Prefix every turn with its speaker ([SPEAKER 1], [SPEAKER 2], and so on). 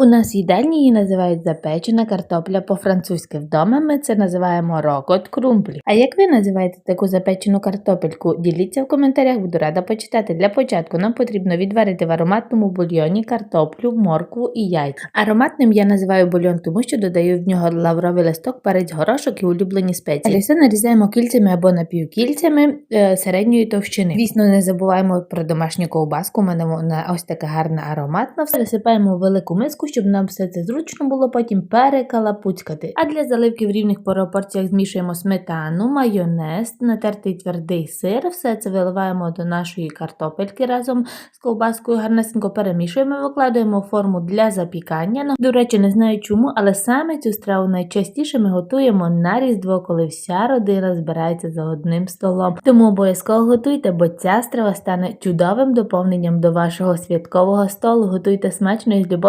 [SPEAKER 1] У нас в їдальні її називають запечена картопля по-французьки. Вдома ми це називаємо рокот крумблі. А як ви називаєте таку запечену картопельку? Діліться в коментарях, буду рада почитати. Для початку нам потрібно відварити в ароматному бульйоні картоплю, моркву і яйця. Ароматним я називаю бульйон, тому що додаю в нього лавровий листок, перець, горошок і улюблені спеції. Далі нарізаємо кільцями або напівкільцями е, середньої товщини. Звісно, не забуваємо про домашню ковбаску. У мене вона ось така гарна ароматна. Все висипаємо в велику миску, щоб нам все це зручно було потім перекалапуцькати. А для заливки в рівних пропорціях змішуємо сметану, майонез, натертий твердий сир. Все це виливаємо до нашої картопельки разом з ковбаскою, гарнесенько перемішуємо, викладаємо форму для запікання. Ну, До речі, не знаю чому, але саме цю страву найчастіше ми готуємо на Різдво, коли вся родина збирається за одним столом. Тому обов'язково готуйте, бо ця страва стане чудовим доповненням до вашого святкового столу. Готуйте смачно і з любов'ю.